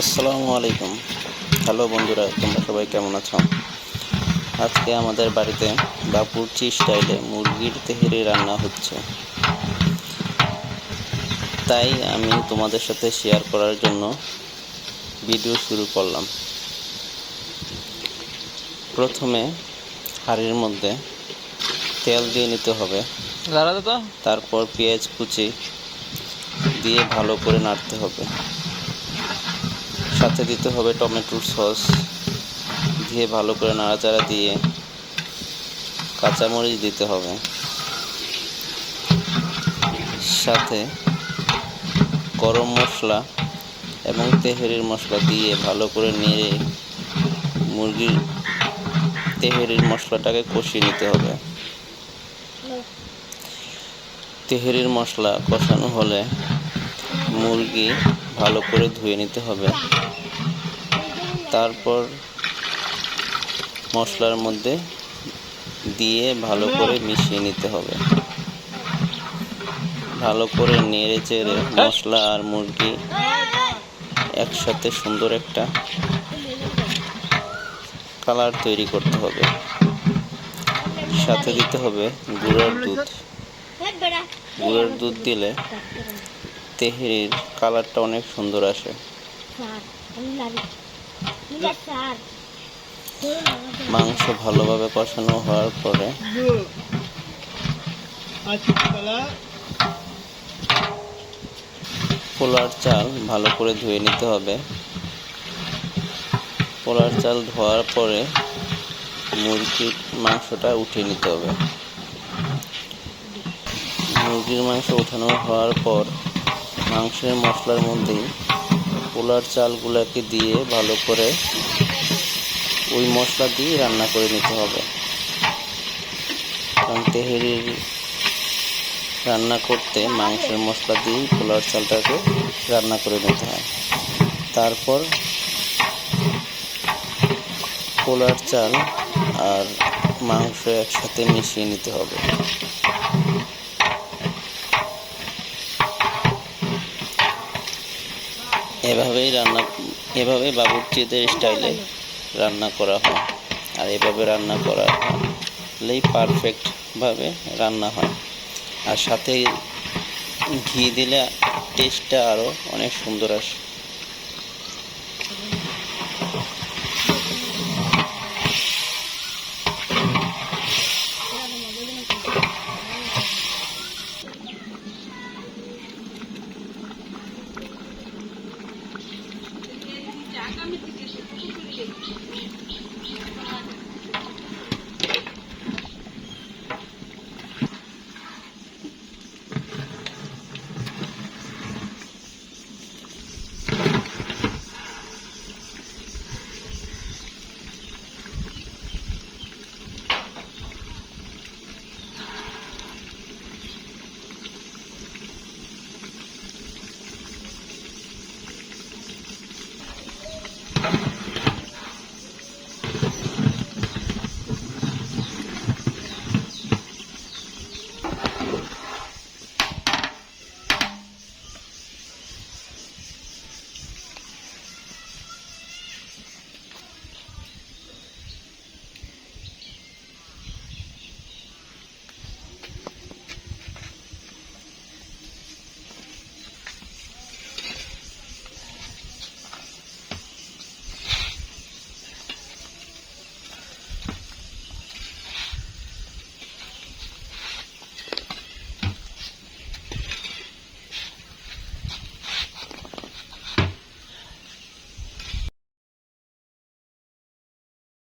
আসসালামু আলাইকুম। হ্যালো বন্ধুরা তোমরা সবাই কেমন আছো? আজকে আমাদের বাড়িতে বাপুরচি স্টাইলে মুরগির তেহেরি রান্না হচ্ছে। তাই আমি তোমাদের সাথে শেয়ার করার জন্য ভিডিও শুরু করলাম। প্রথমে হাঁড়ির মধ্যে তেল দিয়ে নিতে হবে। তারপর পেঁয়াজ কুচি দিয়ে ভালো করে নাড়তে হবে। সাথে দিতে হবে টমেটোর সস। দিয়ে ভালো করে নাড়াচাড়া দিয়ে কাঁচামরিচ দিতে হবে। সাথে গরম মশলা এবং তেহেরির মশলা দিয়ে ভালো করে নেড়ে মুরগির তেহেরির মশলাটাকে কষিয়ে নিতে হবে। তেহেরির মশলা কষানো হলে মুরগি ভালো করে ধুয়ে নিতে হবে। তারপর মশলার মধ্যে দিয়ে ভালো করে মিশিয়ে নিতে হবে। ভালো করে নেড়ে চেড়ে মশলা আর মুরগি একসাথে সুন্দর একটা কালার তৈরি করতে হবে। সাথে দিতে হবে গুঁড়োর দুধ। গুঁড়োর দুধ দিলে তেহেরির কালারটা অনেক সুন্দর আসে। মাংস ভালোভাবে কষানো হওয়ার পরে পোলার চাল ভালো করে ধুয়ে নিতে হবে। পোলার চাল ধোয়ার পরে মুরগির মাংসটা উঠিয়ে নিতে হবে। মুরগির মাংস উঠানো হওয়ার পর মাংসের মশলার মধ্যেই পোলার চালগুলোকে দিয়ে ভালো করে ওই মশলা দিয়ে রান্না করে নিতে হবে। কারণ তেহেরির রান্না করতে মাংসের মশলা দিয়েই পোলার চালটাকে রান্না করে নিতে হয়। তারপর পোলার চাল আর মাংস একসাথে মিশিয়ে নিতে হবে। এভাবেই রান্না এভাবে বাবুর্চিদের স্টাইলে রান্না করা হয়। আর এভাবে রান্না করা হলেই পারফেক্টভাবে রান্না হয়। আর সাথে ঘি দিলে টেস্টটা আরও অনেক সুন্দর আসে। আমি